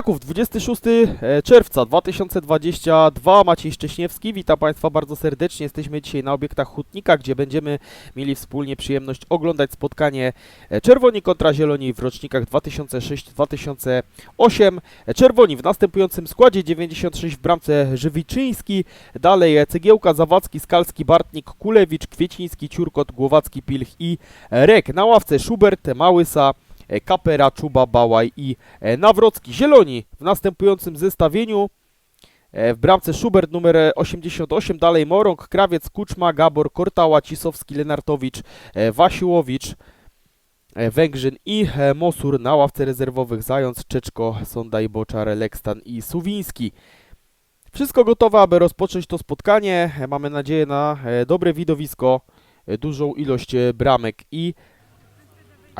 Kraków, 26 e, czerwca 2022. Maciej Szcześniewski, witam Państwa bardzo serdecznie. Jesteśmy dzisiaj na obiektach Hutnika, gdzie będziemy mieli wspólnie przyjemność oglądać spotkanie e, Czerwoni kontra Zieloni w rocznikach 2006-2008. E, Czerwoni w następującym składzie 96 w bramce Żywiczyński, dalej Cegiełka, Zawadzki, Skalski, Bartnik, Kulewicz, Kwieciński, Ciurkot, Głowacki, Pilch i Rek. Na ławce Schubert, Małysa, Kapera, Czuba, Bałaj i e, Nawrocki. Zieloni w następującym zestawieniu. E, W bramce Schubert numer 88, dalej Morąg, Krawiec, Kuczma, Gabor, Kortała, Cisowski, Lenartowicz, e, Wasiłowicz, e, Węgrzyn i e, Mosur na ławce rezerwowych Zając, Czeczko, Sondaj, Boczar, Lekstan i Suwiński. Wszystko gotowe, aby rozpocząć to spotkanie. E, Mamy nadzieję na e, dobre widowisko, e, dużą ilość e, bramek i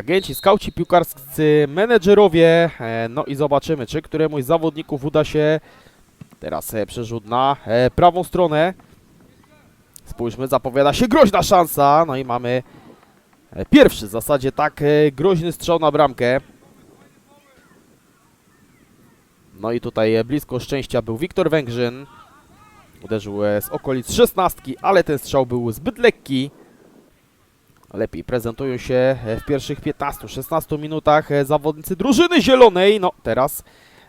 agenci, skauci piłkarscy, menedżerowie. E, No i zobaczymy, czy któremuś z zawodników uda się teraz e, przerzut na e, prawą stronę. Spójrzmy, zapowiada się groźna szansa. No i mamy pierwszy w zasadzie tak groźny strzał na bramkę. No i tutaj blisko szczęścia był Wiktor Węgrzyn. Uderzył z okolic szesnastki, ale ten strzał był zbyt lekki. Lepiej prezentują się e, w pierwszych 15-16 minutach e, zawodnicy drużyny zielonej. No teraz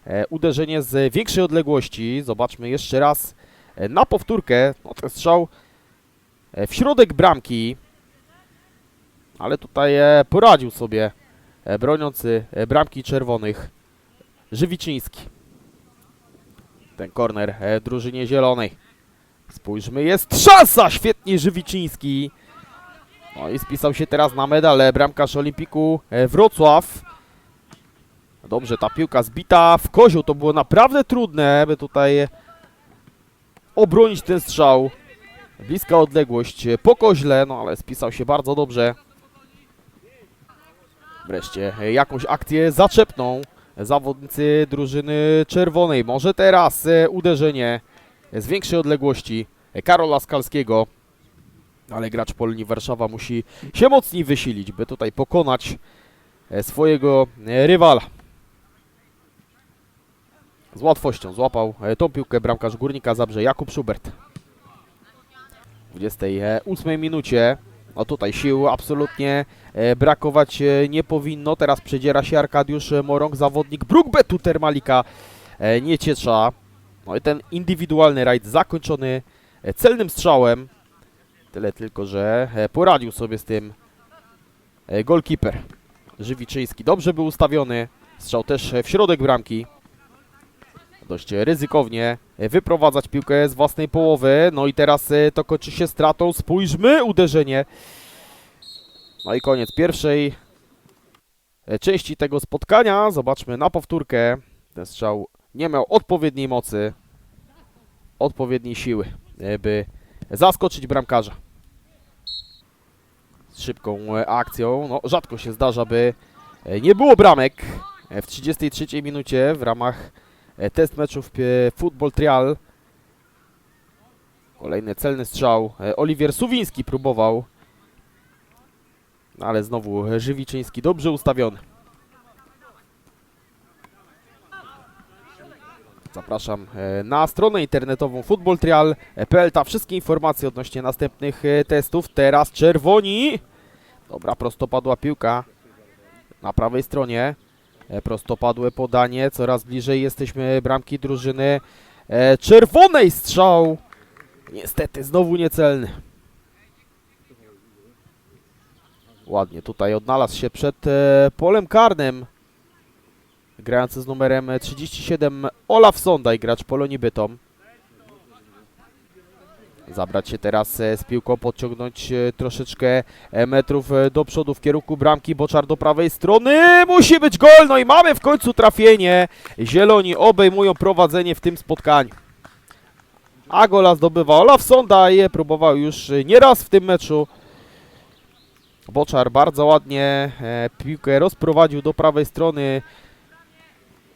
e, uderzenie z większej odległości. Zobaczmy jeszcze raz na powtórkę. No ten strzał w środek bramki. Ale tutaj poradził sobie broniący bramki czerwonych Żywiczyński. Ten korner drużynie zielonej. Spójrzmy, jest szansa! Świetnie Żywiczyński. No i spisał się teraz na medal e, bramkarz Olimpiku e, Wrocław. Dobrze, ta piłka zbita w kozioł. To było naprawdę trudne, by tutaj obronić ten strzał. Bliska odległość po koźle, no ale spisał się bardzo dobrze. Wreszcie jakąś akcję zaczepną zawodnicy drużyny czerwonej. Może teraz e, uderzenie z większej odległości Karola Skalskiego. Ale gracz Polonii Warszawa musi się mocniej wysilić, by tutaj pokonać e, swojego e, rywala. Z łatwością złapał e, tą piłkę bramkarz Górnika Zabrze Jakub Schubert. W 28 minucie. No tutaj sił absolutnie brakować nie powinno. Teraz przedziera się Arkadiusz Morąg, zawodnik Brookbetu Termalika e, Nieciecza. No i ten indywidualny rajd zakończony celnym strzałem. Tyle tylko, że e, poradził sobie z tym e, golkiper Żywiczyński. Dobrze był ustawiony. Strzał też e, w środek bramki. Dość ryzykownie wyprowadzać piłkę z własnej połowy. No i teraz to kończy się stratą. Spójrzmy, uderzenie. No i koniec pierwszej części tego spotkania. Zobaczmy na powtórkę. Ten strzał nie miał odpowiedniej mocy, odpowiedniej siły, by zaskoczyć bramkarza. Z szybką e, akcją. No, rzadko się zdarza, by e, nie było bramek e, w 33 minucie w ramach test meczów Football Trial. Kolejny celny strzał. Oliwier Suwiński próbował. No, ale znowu Żywiczyński dobrze ustawiony. Zapraszam e, na stronę internetową footballtrial.pl. Tam wszystkie informacje odnośnie następnych e, testów. Teraz czerwoni. Dobra, prostopadła piłka na prawej stronie. E, Prostopadłe podanie. Coraz bliżej jesteśmy bramki drużyny czerwonej. Strzał. Niestety znowu niecelny. Ładnie tutaj odnalazł się przed polem karnym grający z numerem 37 Olaf Sondaj, gracz Polonii Bytom. Zabrać się teraz e, z piłką, podciągnąć e, troszeczkę e, metrów do przodu w kierunku bramki. Boczar do prawej strony. Musi być gol. No i mamy w końcu trafienie. Zieloni obejmują prowadzenie w tym spotkaniu. A gola zdobywa Olaf Sondaj. Próbował już nieraz w tym meczu. Boczar bardzo ładnie piłkę rozprowadził do prawej strony.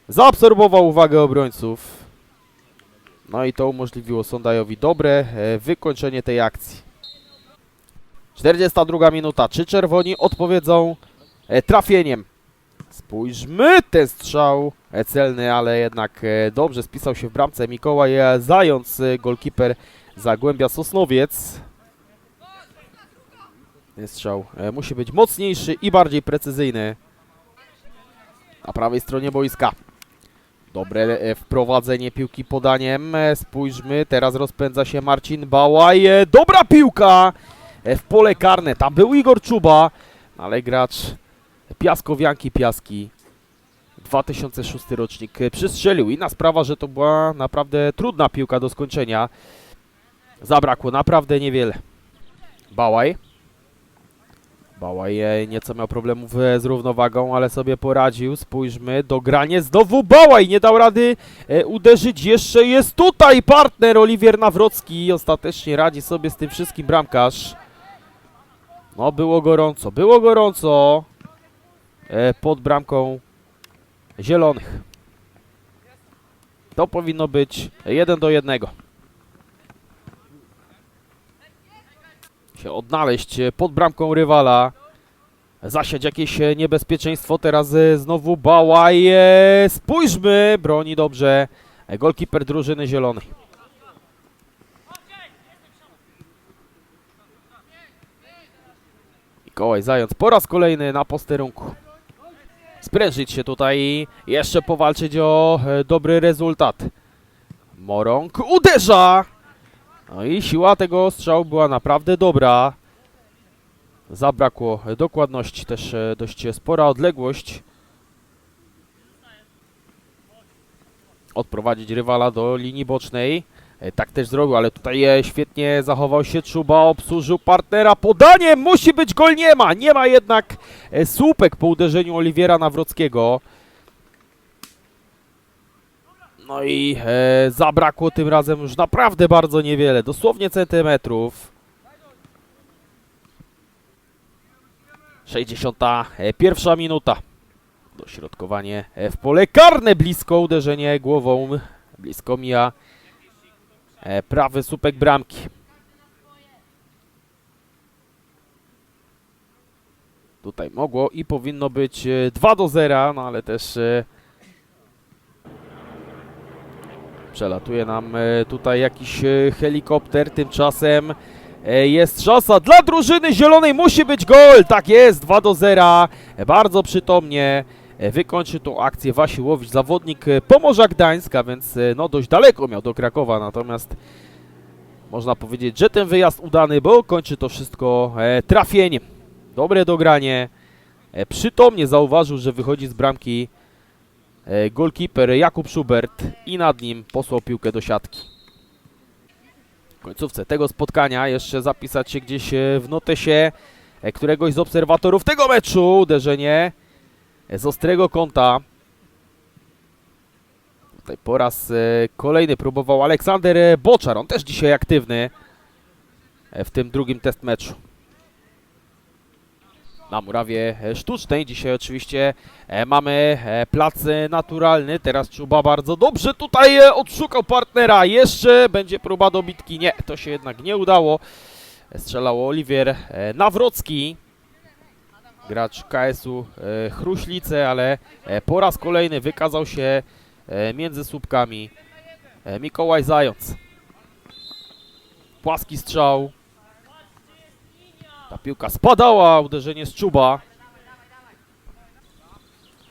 Zaabsorbował uwagę obrońców. No i to umożliwiło Sondajowi dobre e, wykończenie tej akcji. 42 minuta. Czy czerwoni odpowiedzą e, trafieniem? Spójrzmy, ten strzał e, celny, ale jednak dobrze spisał się w bramce Mikołaj Zając, golkiper Zagłębia Sosnowiec. Strzał musi być mocniejszy i bardziej precyzyjny. Na prawej stronie boiska. Dobre e, wprowadzenie piłki podaniem. E, Spójrzmy, teraz rozpędza się Marcin Bałaj. E, Dobra piłka w pole karne. Tam był Igor Czuba, ale gracz Piaskowianki Piaski. 2006 rocznik przystrzelił. Inna sprawa, że to była naprawdę trudna piłka do skończenia. Zabrakło naprawdę niewiele. Bałaj. Bałaj nieco miał problemów z równowagą, ale sobie poradził. Spójrzmy, dogranie znowu Bałaj nie dał rady e, uderzyć. Jeszcze jest tutaj partner Oliwier Nawrocki. Ostatecznie radzi sobie z tym wszystkim bramkarz. No, było gorąco, było gorąco e, pod bramką zielonych. To powinno być 1 do 1. Odnaleźć pod bramką rywala. Zasiać jakieś e, niebezpieczeństwo. Teraz e, znowu Bałaj. Spójrzmy, broni dobrze. E, Golkiper drużyny zielonej. Mikołaj Zając po raz kolejny na posterunku. Sprężyć się tutaj i jeszcze powalczyć o dobry rezultat. Morąg uderza! No i siła tego strzału była naprawdę dobra. Zabrakło dokładności, też e, dość spora odległość. Odprowadzić rywala do linii bocznej. E, Tak też zrobił, ale tutaj e, świetnie zachował się Czuba, obsłużył partnera. Podanie musi być gol, nie ma. Nie ma jednak słupek po uderzeniu Oliwiera Nawrockiego. No i e, zabrakło tym razem już naprawdę bardzo niewiele, dosłownie centymetrów. 61 minuta. Dośrodkowanie e, w pole karne, blisko uderzenie głową, blisko mija e, prawy słupek bramki. Tutaj mogło i powinno być e, 2 do 0, no ale też e, Przelatuje nam e, tutaj jakiś e, helikopter, tymczasem e, jest szansa dla drużyny zielonej, musi być gol, tak jest, 2 do 0, E, bardzo przytomnie wykończy tą akcję Wasiłowicz, zawodnik Pomorza Gdańska, więc no dość daleko miał do Krakowa, natomiast można powiedzieć, że ten wyjazd udany, bo kończy to wszystko trafieniem. Dobre dogranie, przytomnie zauważył, że wychodzi z bramki E, Golkeeper Jakub Schubert i nad nim posłał piłkę do siatki. W końcówce tego spotkania jeszcze zapisać się gdzieś e, w notesie e, któregoś z obserwatorów tego meczu. Uderzenie z ostrego kąta. Tutaj po raz kolejny próbował Aleksander Boczar. On też dzisiaj aktywny w tym drugim test meczu na murawie e, sztucznej. Dzisiaj oczywiście e, mamy e, plac naturalny. Teraz Czuba bardzo dobrze tutaj odszukał partnera. Jeszcze będzie próba dobitki. Nie, to się jednak nie udało. Strzelał Oliwier Nawrocki. Gracz KS-u Chruślice, ale po raz kolejny wykazał się między słupkami Mikołaj Zając. Płaski strzał. Ta piłka spadała, uderzenie z czuba.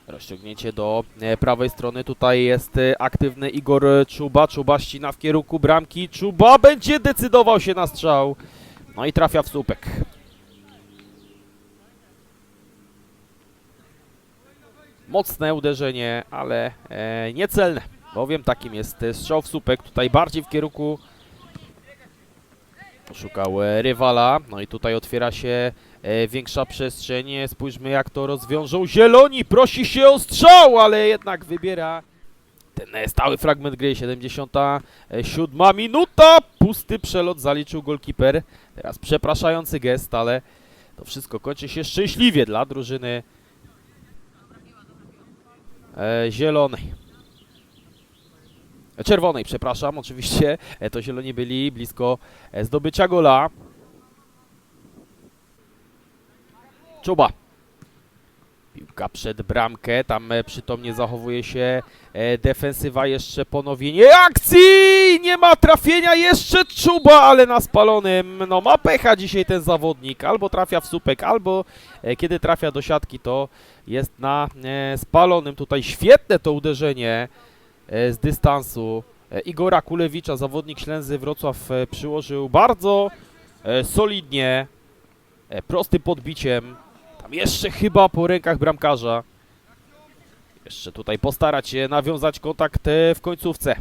Rozciągnięcie do e, prawej strony. Tutaj jest e, aktywny Igor Czuba. Czuba ścina w kierunku bramki. Czuba będzie decydował się na strzał. No i trafia w słupek. Mocne uderzenie, ale e, niecelne. Bowiem takim jest strzał w słupek. Tutaj bardziej w kierunku Poszukał e, rywala, no i tutaj otwiera się e, większa przestrzeń. Spójrzmy jak to rozwiążą zieloni, prosi się o strzał, ale jednak wybiera ten e, stały fragment gry, 77 minuta, pusty przelot zaliczył golkiper. Teraz przepraszający gest, ale to wszystko kończy się szczęśliwie dla drużyny zielonej. Czerwonej, przepraszam, oczywiście. E, To zieloni byli blisko e, zdobycia gola. Czuba. Piłka przed bramkę, tam e, przytomnie zachowuje się defensywa, jeszcze ponowienie akcji! Nie ma trafienia, jeszcze Czuba, ale na spalonym. No ma pecha dzisiaj ten zawodnik, albo trafia w słupek, albo kiedy trafia do siatki, to jest na spalonym. Tutaj świetne to uderzenie z dystansu. E, Igora Kulewicza, zawodnik Ślęzy Wrocław e, przyłożył bardzo e, solidnie, e, prostym podbiciem. Tam jeszcze chyba po rękach bramkarza. Jeszcze tutaj postarać się nawiązać kontakt e, w końcówce.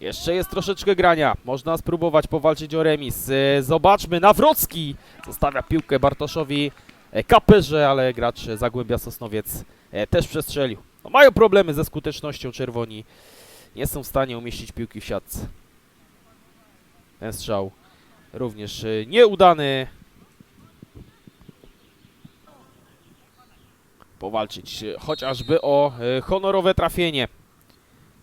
Jeszcze jest troszeczkę grania. Można spróbować powalczyć o remis. E, Zobaczmy, Nawrocki zostawia piłkę Bartoszowi e, Kaperze, ale gracz Zagłębia Sosnowiec e, też przestrzelił. No, mają problemy ze skutecznością czerwoni. Nie są w stanie umieścić piłki w siatce. Ten strzał również e, nieudany. powalczyć e, chociażby o e, honorowe trafienie.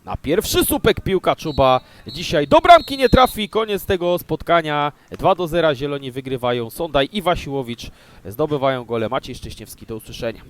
Na pierwszy słupek piłka Czuba dzisiaj do bramki nie trafi. Koniec tego spotkania. 2 do 0 Zieloni wygrywają. Sondaj i Wasiłowicz zdobywają gole. Maciej Szcześniewski do usłyszenia.